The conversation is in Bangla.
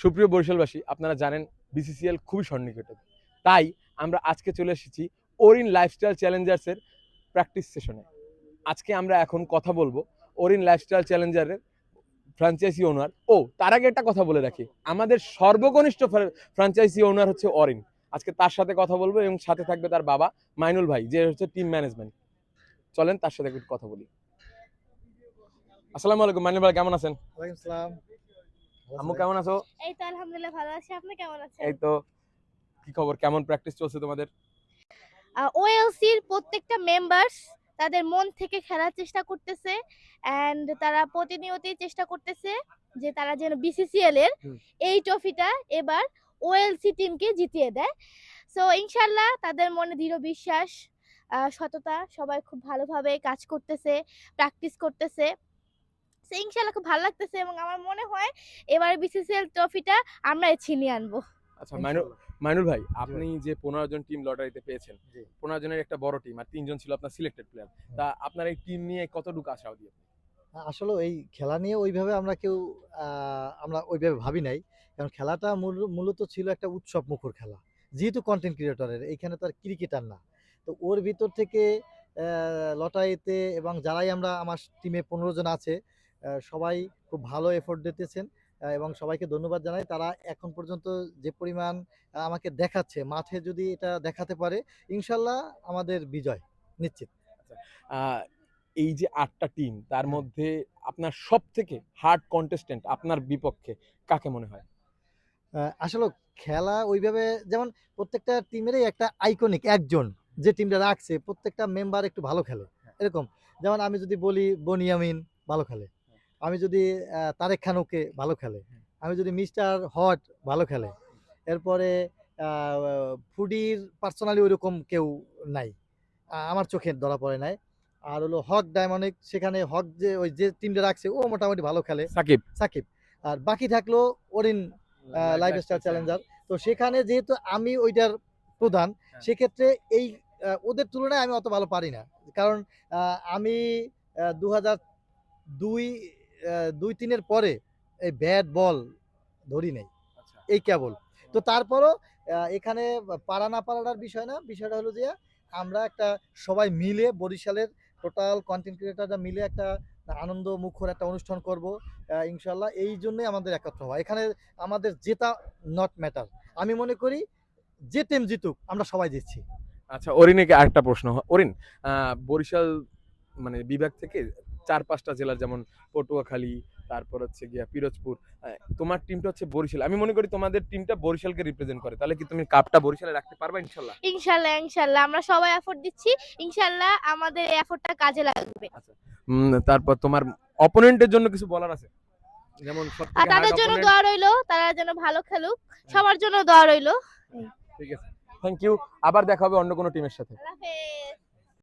সুপ্রিয় বরিশালবাসী, আপনারা জানেন বিসিসিএল খুবই সন্নিকটে। তাই আমরা আজকে চলে এসেছি ওরিন লাইফস্টাইল চ্যালেঞ্জার্সের প্র্যাকটিস সেশনে আজকে আমরা এখন কথা বলব ওরিন লাইফস্টাইল চ্যালেঞ্জারের ফ্র্যাঞ্চাইজি ওনার ও, তার আগে একটা কথা বলে রাখি। আমাদের সর্বকনিষ্ঠ ফ্র্যাঞ্চাইজি ওনার হচ্ছে অরিন আজকে তার সাথে কথা বলব এবং সাথে থাকবে তার বাবা মাইনুল ভাই, যে হচ্ছে টিম ম্যানেজমেন্ট চলেন তার সাথে একটু কথা বলি। আসসালামু আলাইকুম মাইনুল ভাই, কেমন আছেন? ওয়ালাইকুম সালাম। আম্মু কেমন আছো? এই তো আলহামদুলিল্লাহ ভালো আছি। আপনি কেমন আছেন? এই তো কি খবর? কেমন প্র্যাকটিস চলছে তোমাদের? ওএলসির প্রত্যেকটা মেম্বার্স তাদের মন থেকে খেলার চেষ্টা করতেছে এন্ড তারা প্রতিনিয়তই চেষ্টা করতেছে যে তারা যেন বিসিসিএল এর এই ট্রফিটা এবার ওএলসি টিমকে জিতিয়ে দেয়। সো ইনশাল্লাহ তাদের মনে দৃঢ় বিশ্বাস আহ, সততা সবাই খুব ভালোভাবে কাজ করতেছে প্র্যাকটিস করতেছে। So, ইনশাল্লাহ খুব ভালো লাগতেছে এবং আমার মনে হয় এবার বিসিসিএল ট্রফিটা আমরা ছিনিয়ে আনব। আচ্ছা মাইনুল ভাই আপনি যে পনেরো জন টিম লটারিতে পেয়েছেন জি। পনেরো জনের একটা বড় টিম আর তিনজন ছিল আপনার সিলেক্টেড প্লেয়ার তা আপনার এই টিম নিয়ে কতটুকু আশাবাদী আপনি? আসলে এই খেলা নিয়ে ওইভাবে আমরা কেউ আমরা ওইভাবে ভাবি নাই। কারণ খেলাটা মূল- মূলত ছিল একটা উৎসব মুখর খেলা। যেহেতু কন্টেন্ট ক্রিয়েটরের এইখানে তো আর ক্রিকেটার না। তো ওর ভিতর থেকে লটারিতে এবং যারাই আমরা আমার টিমে পনেরো জন আছে সবাই খুব ভালো এফোর্ট দিতেছেন এবং সবাইকে ধন্যবাদ জানাই। তারা এখন পর্যন্ত যে পরিমাণ আমাকে দেখাচ্ছে মাঠে যদি এটা দেখাতে পারে ইনশাল্লাহ আমাদের বিজয় নিশ্চিত। এই যে আটটা টিম তার মধ্যে আপনার সব থেকে হার্ড কন্টেস্টেন্ট আপনার বিপক্ষে কাকে মনে হয়? আসলে খেলা ওইভাবে যেমন প্রত্যেকটা টিমেরই একটা আইকনিক একজন যে টিমটা রাখছে প্রত্যেকটা মেম্বার একটু ভালো খেলে এরকম। যেমন আমি যদি বলি বনিয়ামিন ভালো খেলে। আমি যদি তারেক খানুকে ভালো খেলে আমি যদি মিস্টার হট ভালো খেলে এরপরে ফুডির পার্সোনালি ওইরকম কেউ নাই আমার চোখে ধরা পড়ে নাই। আর হলো হক ডায়মন্ডিক সেখানে হক যে ওই যে টিমটা রাখছে ও মোটামুটি ভালো খেলে। সাকিব। সাকিব। আর বাকি থাকল ওরিন লাইফ স্টাইল চ্যালেঞ্জার তো সেখানে যেহেতু আমি ওইটার প্রধান হ্যাঁ। সেক্ষেত্রে এই ওদের তুলনায় আমি অত ভালো পারি না। কারণ আমি দু হাজার দুই দুই তিনের পরে এই ব্যাট বল ধরি নেই। আচ্ছা। এই কেবল। তো তারপরও এখানে পারা না পারাটার বিষয় না বিষয়টা হলো যে আমরা একটা সবাই মিলে বরিশালের টোটাল কন্টেন্ট ক্রিয়েটাররা মিলে একটা আনন্দ মুখর একটা অনুষ্ঠান করব ইনশাল্লাহ এই জন্যই আমাদের একত্র হওয়া। এখানে আমাদের জেতা নট ম্যাটার আমি মনে করি যে টিম জিতুক আমরা সবাই জিতছি। আচ্ছা অরিনেকে আরেকটা প্রশ্ন। অরিন বরিশাল মানে বিভাগ থেকে চার পাঁচটা জেলার যেমন পটুয়াখালী তারপর হচ্ছে গিয়া পিরোজপুর তোমার টিমটা হচ্ছে বরিশাল। আমি মনে করি তোমাদের টিমটা বরিশালকে রিপ্রেজেন্ট করে। তাহলে কি তুমি কাপটা বরিশালে রাখতে পারবে ইনশাল্লাহ? ইনশাল্লাহ ইনশাল্লাহ। আমরা সবাই এফোর্ট দিচ্ছি। ইনশাল্লাহ আমাদের এফোর্টটা কাজে লাগবে। উম, তারপর তোমার অপোনেন্টের জন্য কিছু বলার আছে? যেমন আর তাদের জন্য দোয়া রইল। তারা যেন ভালো খেলুক। সবার জন্য দোয়া রইল। ঠিক আছে। থ্যাংক ইউ আবার দেখা হবে অন্য কোনো টিমের সাথে। আল্লাহ হাফেজ।